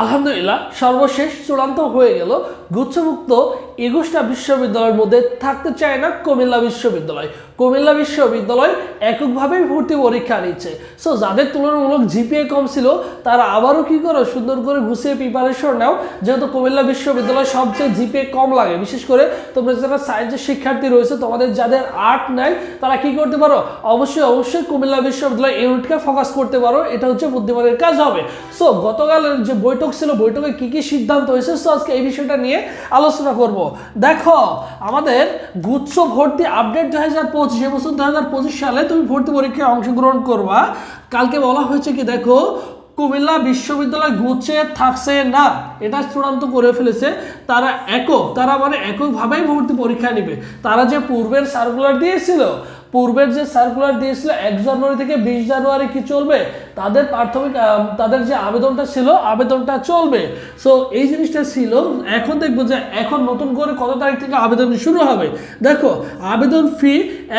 আলহামদুলিল্লাহ, সর্বশেষ চূড়ান্ত হয়ে গেল। গুচ্ছমুক্ত একুশটা বিশ্ববিদ্যালয়ের মধ্যে থাকতে চায় না কুমিল্লা বিশ্ববিদ্যালয়। কুমিল্লা বিশ্ববিদ্যালয় এককভাবেই ভর্তি পরীক্ষা নিচ্ছে। সো যাদের তুলনামূলক জিপিএ কম ছিল, তারা আবারও কি করো সুন্দর করে গুছিয়ে প্রিপারেশন নাও? যেহেতু কুমিল্লা বিশ্ববিদ্যালয় সবচেয়ে জিপিএ কম লাগে। বিশেষ করে তোমরা যারা সায়েন্সের শিক্ষার্থী রয়েছে, তোমাদের যাদের আর্ট নাই, তারা কি করতে পারো? অবশ্যই অবশ্যই কুমিল্লা বিশ্ববিদ্যালয় ইউনিটকে ফোকাস করতে পারো। এটা হচ্ছে বুদ্ধিমানের কাজ হবে। সো গতকালের যে বৈঠক ছিল বৈঠকে কি কি সিদ্ধান্ত হয়েছে? সো আজকে এই বিষয়টা নিয়ে আলোচনা করব। দেখো, আমাদের গুচ্ছ ভর্তি আপডেট দু হাজার পঁচিশ এবছর দু হাজার পঁচিশ সালে তুমি ভর্তি পরীক্ষায় অংশগ্রহণ করবা। কালকে বলা হয়েছে কি, দেখো, কুমিল্লা বিশ্ববিদ্যালয় গুচ্ছে থাকছে না। এটা চূড়ান্ত করে ফেলেছে। তারা একক, তারা মানে এককভাবেই ভর্তি পরীক্ষা নেবে। তারা যে পূর্বের সার্কুলার দিয়েছিল পূর্বের যে সার্কুলার দিয়েছিল এক জানুয়ারি থেকে বিশ জানুয়ারি কি চলবে? তাদের প্রাথমিক তাদের যে আবেদনটা ছিল, আবেদনটা চলবে। সো এই জিনিসটা ছিল, এখন দেখব যে এখন নতুন করে কত তারিখ থেকে আবেদন শুরু হবে। দেখো, আবেদন ফি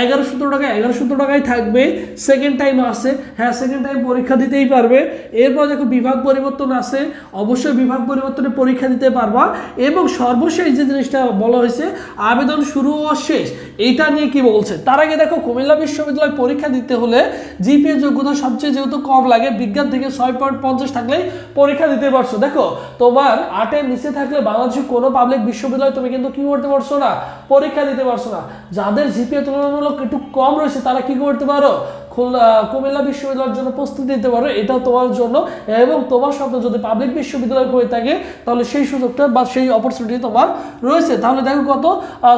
এগারো সতেরো টাকা এগারো সতেরো টাকায় থাকবে। সেকেন্ড টাইম আছে হ্যাঁ সেকেন্ড টাইম পরীক্ষা দিতেই পারবে। এরপর দেখো বিভাগ পরিবর্তন আছে অবশ্যই বিভাগ পরিবর্তনে পরীক্ষা দিতে পারবা। এবং সর্বশেষ যে জিনিসটা বলা হয়েছে, আবেদন শুরু ও শেষ। এইটা নিয়ে কি বলছে? তার আগে দেখো কুমিল্লা বিশ্ববিদ্যালয় পরীক্ষা দিতে হলে জিপিএ যোগ্যতা সবচেয়ে যেহেতু কম লাগে, বিজ্ঞান থেকে ছয় পয়েন্ট পঞ্চাশ থাকলেই পরীক্ষা দিতে পারছ। দেখো, তোমার আটের নিচে থাকলে বাংলাদেশের কোনো পাবলিক বিশ্ববিদ্যালয় তুমি কিন্তু কি করতে পারছ না? পরীক্ষা দিতে পারছ না। যাদের জিপিএ তুলনামূলক একটু কম রয়েছে, তারা কি করতে পারো? খুলনা, কুমিল্লা বিশ্ববিদ্যালয়ের জন্য প্রস্তুতি নিতে পারো, এটা তোমার জন্য। এবং তোমার স্বপ্ন যদি পাবলিক বিশ্ববিদ্যালয় হয়ে থাকে, তাহলে সেই সুযোগটা বা সেই অপরচুনিটি তোমার রয়েছে। তাহলে দেখো কত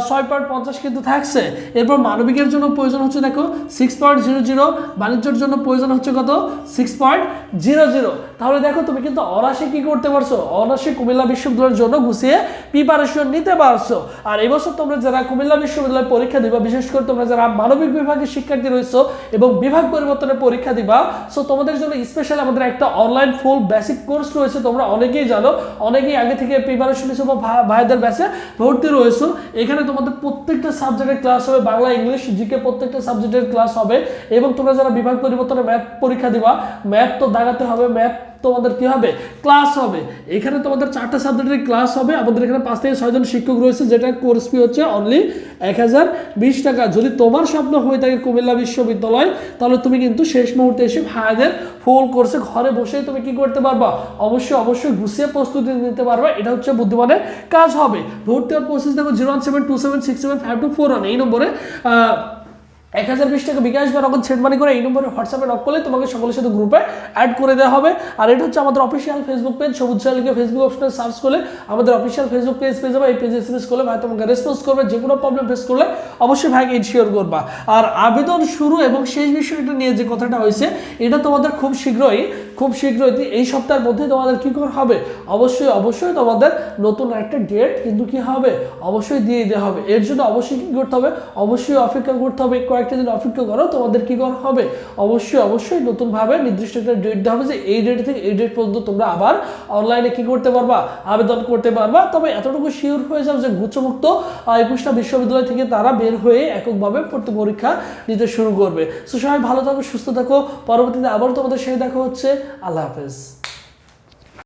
ছয় পয়েন্ট পঞ্চাশ কিন্তু থাকছে। এরপর মানবিকের জন্য প্রয়োজন হচ্ছে দেখো সিক্স পয়েন্ট জিরো জিরো বাণিজ্যের জন্য প্রয়োজন হচ্ছে কত? সিক্স পয়েন্ট জিরো জিরো তাহলে দেখো তুমি কিন্তু অনাসে কি করতে পারছ? অনাসে কুমিল্লা বিশ্ববিদ্যালয়ের জন্য গুছিয়ে প্রিপারেশন নিতে পারছ। আর এবছর তোমরা যারা কুমিল্লা বিশ্ববিদ্যালয়ে পরীক্ষা দিবা, বিশেষ করে তোমরা যারা মানবিক বিভাগের শিক্ষার্থী রয়েছো এবং বিভাগ পরিবর্তনের পরীক্ষা দিবা। সো তোমাদের জন্য স্পেশাল আমাদের একটা অনলাইন ফুল বেসিক কোর্স রয়েছে। তোমরা অনেকেই জানো, অনেকেই আগে থেকে প্রিপারেশন হিসেবে ভাইদের ব্যাচে ভর্তি রয়েছো। এখানে তোমাদের প্রত্যেকটা সাবজেক্টের ক্লাস হবে, বাংলা ইংলিশ জিকে প্রত্যেকটা সাবজেক্টের ক্লাস হবে। এবং তোমরা যারা বিভাগ পরিবর্তনের ম্যাথ পরীক্ষা দিবা ম্যাথ তো দাগাতে হবে ম্যাথ তোমাদের কি হবে? ক্লাস হবে। এখানে তোমাদের চারটা সাবজেক্টের ক্লাস হবে। আমাদের এখানে পাঁচ থেকে ছয়জন শিক্ষক রয়েছে, যেটা কোর্স ফি হচ্ছে অনলি এক হাজার বিশ টাকা। যদি তোমার স্বপ্ন হয়ে থাকে কুমিল্লা বিশ্ববিদ্যালয়, তাহলে তুমি কিন্তু শেষ মুহূর্তে এসে ভাইদের ফুল কোর্সে ঘরে বসেই তুমি কি করতে পারবা? অবশ্যই অবশ্যই গুছিয়ে প্রস্তুতি নিতে পারবা। এটা হচ্ছে বুদ্ধিমানের কাজ হবে। ভর্তি হওয়ার প্রসেস দেখো zero one seven two seven six seven five two four one এই নম্বরে এক হাজার বিশ টাকা বিকাশ বা নগদ সেন্ড করে এই নম্বরে হোয়াটসঅ্যাপে নক করলে তোমাকে সকলের সাথে গ্রুপে অ্যাড করে দেওয়া হবে। আর এটা হচ্ছে আমাদের অফিসিয়াল ফেসবুক পেজ সবুজ শালিকে ফেসবুক অপশনে সার্চ করলে আমাদের অফিসিয়াল ফেসবুক পেজ পেয়ে যাবে। এই পেজে এসএমএস করলে ভাই তোমাকে রেসপন্স করবে, যে কোনো প্রবলেম ফেস করলে অবশ্যই ভাইকে ইনশিওর করবা। আর আবেদন শুরু এবং শেষ বিষয়টা নিয়ে যে কথাটা হয়েছে, এটা তোমাদের খুব শীঘ্রই খুব শীঘ্রই এই সপ্তাহের মধ্যে তোমাদের কী করা হবে? অবশ্যই অবশ্যই তোমাদের নতুন একটা ডেট কিন্তু কী হবে? অবশ্যই দিয়ে দেওয়া হবে। এর জন্য অবশ্যই কী করতে হবে? অবশ্যই অপেক্ষা করতে হবে। কয়েকটা দিন অপেক্ষা করো, তোমাদের কি করা হবে? অবশ্যই অবশ্যই নতুনভাবে নির্দিষ্ট একটা ডেট দেওয়া হবে যে এই ডেট থেকে এই ডেট পর্যন্ত তোমরা আবার অনলাইনে কি করতে পারবা, আবেদন করতে পারবা। তবে এতটুকু শিওর হয়ে যাও যে গুচ্ছমুক্ত একুশটা বিশ্ববিদ্যালয় থেকে তারা বের হয়ে এককভাবে ভর্তি পরীক্ষা নিতে শুরু করবে। সো সবাই ভালো থাকো, সুস্থ থাকো। পরবর্তীতে আবার তোমাদের সাথে দেখা হচ্ছে। আল্লাহ হাফেজ।